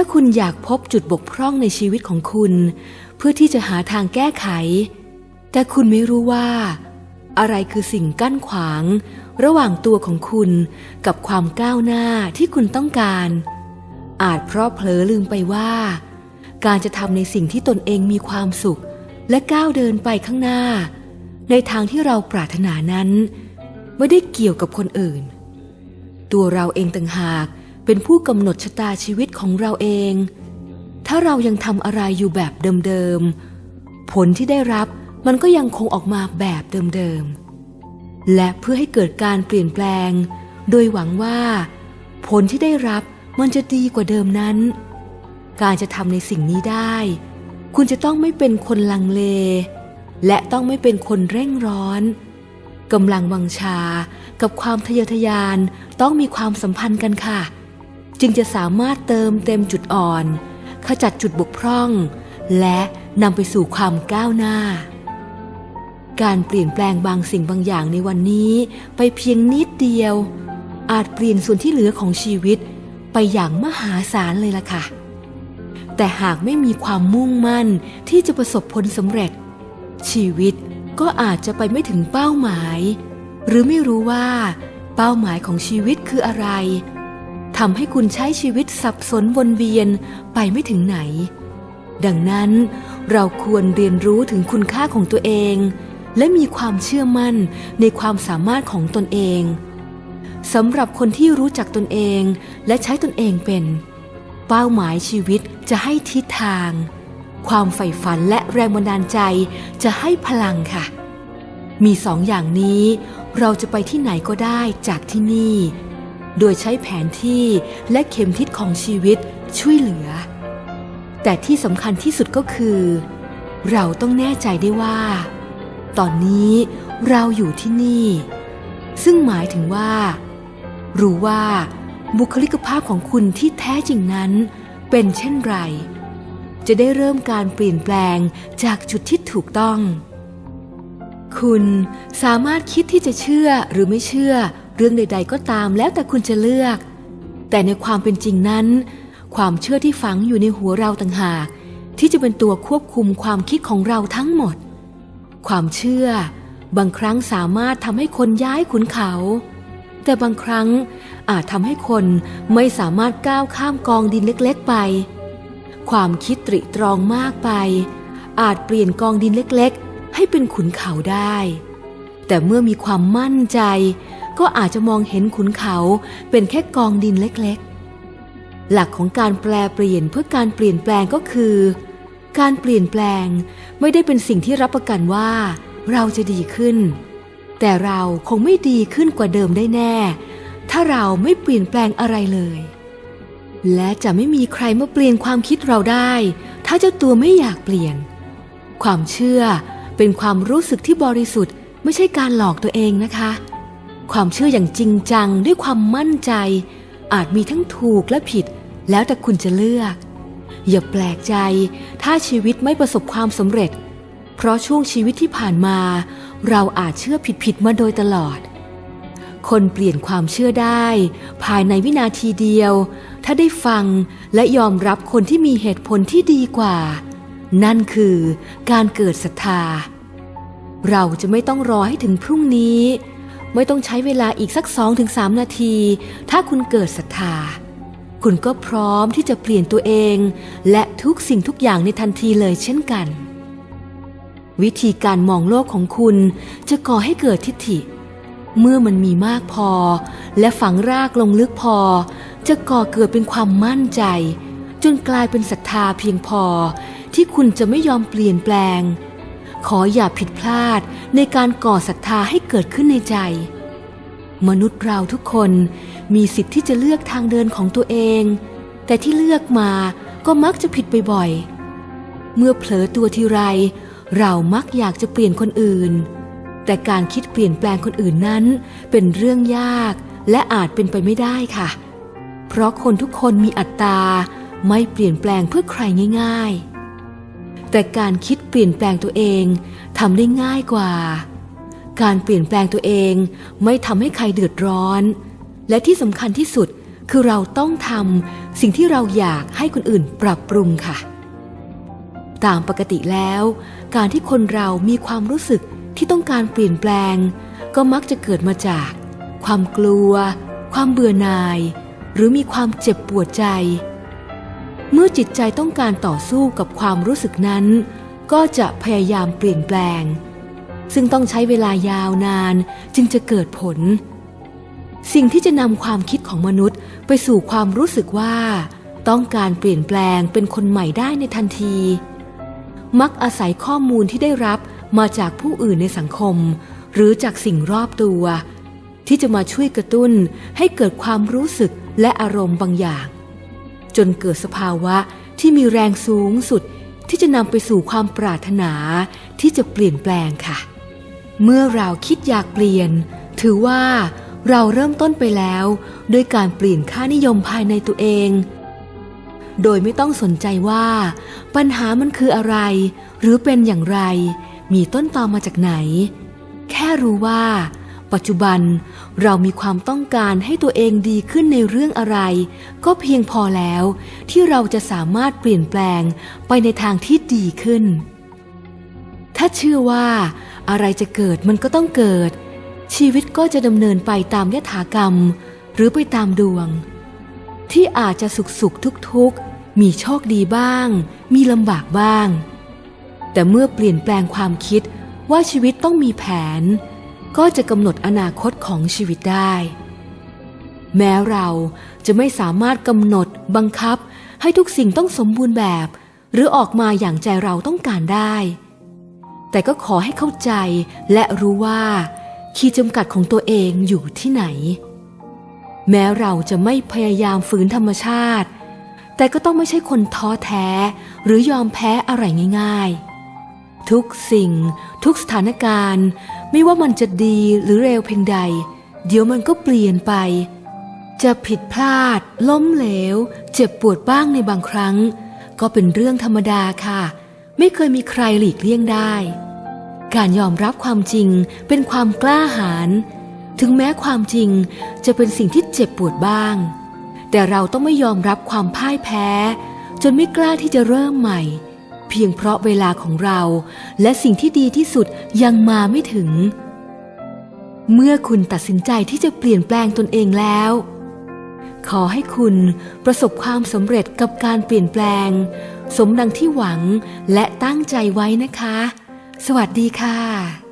ถ้าคุณอยากพบจุดบกพร่องในชีวิตของคุณ เพื่อที่จะหาทางแก้ไข แต่คุณไม่รู้ว่า อะไรคือสิ่งกั้นขวาง ระหว่างตัวของคุณกับความก้าวหน้าที่คุณต้องการ อาจเพราะเผลอลืมไปว่า การจะทำในสิ่งที่ตนเองมีความสุข และก้าวเดินไปข้างหน้า ในทางที่เราปรารถนานั้น ไม่ได้เกี่ยวกับคนอื่น ตัวเราเองต่างหาก เป็นผู้กำหนดชะตาชีวิตของเราเอง ถ้าเรายังทำอะไรอยู่แบบเดิมๆ ผลที่ได้รับมันก็ยังคงออกมาแบบเดิมๆ และเพื่อให้เกิดการเปลี่ยนแปลง โดยหวังว่า ผลที่ได้รับมันจะดีกว่าเดิมนั้น การจะทำในสิ่งนี้ได้ คุณจะต้องไม่เป็นคนลังเล และต้องไม่เป็นคนเร่งร้อนกำลังวังชากับความทะเยอทะยานต้องมีความสัมพันธ์กันค่ะ จึงจะสามารถเติมเต็มจุดอ่อน ขจัดจุดบกพร่อง และนำไปสู่ความก้าวหน้า การเปลี่ยนแปลงบางสิ่งบางอย่างในวันนี้ ไปเพียงนิดเดียว อาจเปลี่ยนส่วนที่เหลือของชีวิต ไปอย่างมหาศาลเลยล่ะค่ะ แต่หากไม่มีความมุ่งมั่นที่จะประสบผลสำเร็จ ชีวิตก็อาจจะไปไม่ถึงเป้าหมาย หรือไม่รู้ว่า เป้าหมายของชีวิตคืออะไร ทำให้คุณใช้ชีวิตสับสนวนเวียนไปไม่ถึงไหน ดังนั้นเราควรเรียนรู้ถึงคุณค่าของตัวเอง และมีความเชื่อมั่นในความสามารถของตนเองสำหรับคนที่รู้จักตนเองและใช้ตนเองเป็น เป้าหมายชีวิตจะให้ทิศทาง ความใฝ่ฝันและแรงบันดาลใจจะให้พลังค่ะ มีสองอย่างนี้เราจะไปที่ไหนก็ได้จากที่นี่ โดยใช้แผนที่และเข็มทิศของชีวิตช่วยเหลือ แต่ที่สำคัญที่สุดก็คือ เราต้องแน่ใจได้ว่า ตอนนี้เราอยู่ที่นี่ ซึ่งหมายถึงว่า รู้ว่าบุคลิกภาพของคุณที่แท้จริงนั้น เป็นเช่นไร จะได้เริ่มการเปลี่ยนแปลงจากจุดที่ถูกต้อง คุณสามารถคิดที่จะเชื่อหรือไม่เชื่อ เรื่องใด ๆ ก็ตามแล้วแต่คุณจะเลือก แต่ในความเป็นจริงนั้น ความเชื่อที่ฝังอยู่ในหัวเราต่างหาก ที่จะเป็นตัวควบคุมความคิดของเราทั้งหมด ความเชื่อบางครั้งสามารถทำให้คนย้ายขุนเขา แต่บางครั้งอาจทำให้คนไม่สามารถก้าวข้ามกองดินเล็กๆไป ความคิดตริตรองมากไป อาจเปลี่ยนกองดินเล็กๆ ให้เป็นขุนเขาได้ แต่เมื่อมีความมั่นใจ ก็อาจจะมองเห็นขุนเขาเป็นแค่กองดินเล็กๆ หลักของการแปลเปลี่ยนเพื่อการเปลี่ยนแปลงก็คือ การเปลี่ยนแปลงไม่ได้เป็นสิ่งที่รับประกันว่า เราจะดีขึ้น แต่เราคงไม่ดีขึ้นกว่าเดิมได้แน่ ถ้าเราไม่เปลี่ยนแปลงอะไรเลยและจะไม่มีใครมาเปลี่ยนความคิดเราได้ ถ้าเจ้าตัวไม่อยากเปลี่ยน ความเชื่อ เป็นความรู้สึกที่บริสุทธิ์ ไม่ใช่การหลอกตัวเองนะคะ ความเชื่ออย่างจริงจังด้วยความมั่นใจ อาจมีทั้งถูกและผิด แล้วแต่คุณจะเลือก อย่าแปลกใจ ถ้าชีวิตไม่ประสบความสำเร็จ เพราะช่วงชีวิตที่ผ่านมา เราอาจเชื่อผิดๆมาโดยตลอด คนเปลี่ยนความเชื่อได้ ภายในวินาทีเดียว ถ้าได้ฟังและยอมรับคนที่มีเหตุผลที่ดีกว่า นั่นคือการเกิดศรัทธา เราจะไม่ต้องรอให้ถึงพรุ่งนี้ ไม่ต้องใช้เวลาอีกสักสองถึงสามนาที ถ้าคุณเกิดศรัทธา คุณก็พร้อมที่จะเปลี่ยนตัวเอง และทุกสิ่งทุกอย่างในทันทีเลยเช่นกัน วิธีการมองโลกของคุณจะก่อให้เกิดทิฏฐิ เมื่อมันมีมากพอ และฝังรากลงลึกพอ จะก่อเกิดเป็นความมั่นใจ จนกลายเป็นศรัทธาเพียงพอ ที่คุณจะไม่ยอมเปลี่ยนแปลง ขออย่าผิดพลาดในการก่อศรัทธาให้เกิดขึ้นในใจ มนุษย์เราทุกคนมีสิทธิ์ที่จะเลือกทางเดินของตัวเอง แต่ที่เลือกมาก็มักจะผิดบ่อยๆ เมื่อเผลอตัวทีไร เรามักอยากจะเปลี่ยนคนอื่น แต่การคิดเปลี่ยนแปลงคนอื่นนั้น เป็นเรื่องยากและอาจเป็นไปไม่ได้ค่ะ เพราะคนทุกคนมีอัตตาไม่เปลี่ยนแปลงเพื่อใครง่าย ๆ แต่การคิดเปลี่ยนแปลงตัวเองทำได้ง่ายกว่า การเปลี่ยนแปลงตัวเองไม่ทำให้ใครเดือดร้อน และที่สำคัญที่สุดคือเราต้องทำสิ่งที่เราอยากให้คนอื่นปรับปรุงค่ะ ตามปกติแล้ว การที่คนเรามีความรู้สึกที่ต้องการเปลี่ยนแปลง ก็มักจะเกิดมาจาก ความกลัว ความเบื่อหน่าย หรือมีความเจ็บปวดใจ เมื่อจิตใจต้องการต่อสู้กับความรู้สึกนั้น ก็จะพยายามเปลี่ยนแปลง ซึ่งต้องใช้เวลายาวนานจึงจะเกิดผล สิ่งที่จะนำความคิดของมนุษย์ไปสู่ความรู้สึกว่า ต้องการเปลี่ยนแปลงเป็นคนใหม่ได้ในทันที มักอาศัยข้อมูลที่ได้รับมาจากผู้อื่นในสังคม หรือจากสิ่งรอบตัว ที่จะมาช่วยกระตุ้นให้เกิดความรู้สึกและอารมณ์บางอย่าง จนเกิดสภาวะที่มีแรงสูงสุดที่จะนำไปสู่ความปรารถนาที่จะเปลี่ยนแปลงค่ะ เมื่อเราคิดอยากเปลี่ยน ถือว่าเราเริ่มต้นไปแล้วด้วยการเปลี่ยนค่านิยมภายในตัวเอง โดยไม่ต้องสนใจว่า ปัญหามันคืออะไร หรือเป็นอย่างไร มีต้นตอมาจากไหน แค่รู้ว่า ปัจจุบันเรามีความต้องการให้ตัวเองดีขึ้นในเรื่องอะไร ก็เพียงพอแล้วที่เราจะสามารถเปลี่ยนแปลงไปในทางที่ดีขึ้น ถ้าเชื่อว่าอะไรจะเกิดมันก็ต้องเกิด ชีวิตก็จะดำเนินไปตามยถากรรม หรือไปตามดวง ที่อาจจะสุขสุขทุกทุกมีโชคดีบ้าง มีลำบากบ้าง แต่เมื่อเปลี่ยนแปลงความคิดว่าชีวิตต้องมีแผน ก็จะกำหนดอนาคตของชีวิตได้ แม้เราจะไม่สามารถกำหนดบังคับ ให้ทุกสิ่งต้องสมบูรณ์แบบ หรือออกมาอย่างใจเราต้องการได้ แต่ก็ขอให้เข้าใจและรู้ว่า ขีดจำกัดของตัวเองอยู่ที่ไหน แม้เราจะไม่พยายามฝืนธรรมชาติ แต่ก็ต้องไม่ใช่คนท้อแท้ หรือยอมแพ้อะไรง่าย ๆ ทุกสิ่ง ทุกสถานการณ์ ไม่ว่ามันจะดีหรือเร็วเพียงใด เดี๋ยวมันก็เปลี่ยนไป จะผิดพลาด ล้มเหลว เจ็บปวดบ้างในบางครั้ง ก็เป็นเรื่องธรรมดาค่ะ ไม่เคยมีใครหลีกเลี่ยงได้ การยอมรับความจริงเป็นความกล้าหาญถึงแม้ความจริงจะเป็นสิ่งที่เจ็บปวดบ้าง แต่เราต้องไม่ยอมรับความพ่ายแพ้ จนไม่กล้าที่จะเริ่มใหม่ เพียงเพราะเวลาของเรา และสิ่งที่ดีที่สุดยังมาไม่ถึง เมื่อคุณตัดสินใจที่จะเปลี่ยนแปลงตนเองแล้ว ขอให้คุณประสบความสำเร็จกับการเปลี่ยนแปลง สมดังที่หวังและตั้งใจไว้นะคะ สวัสดีค่ะ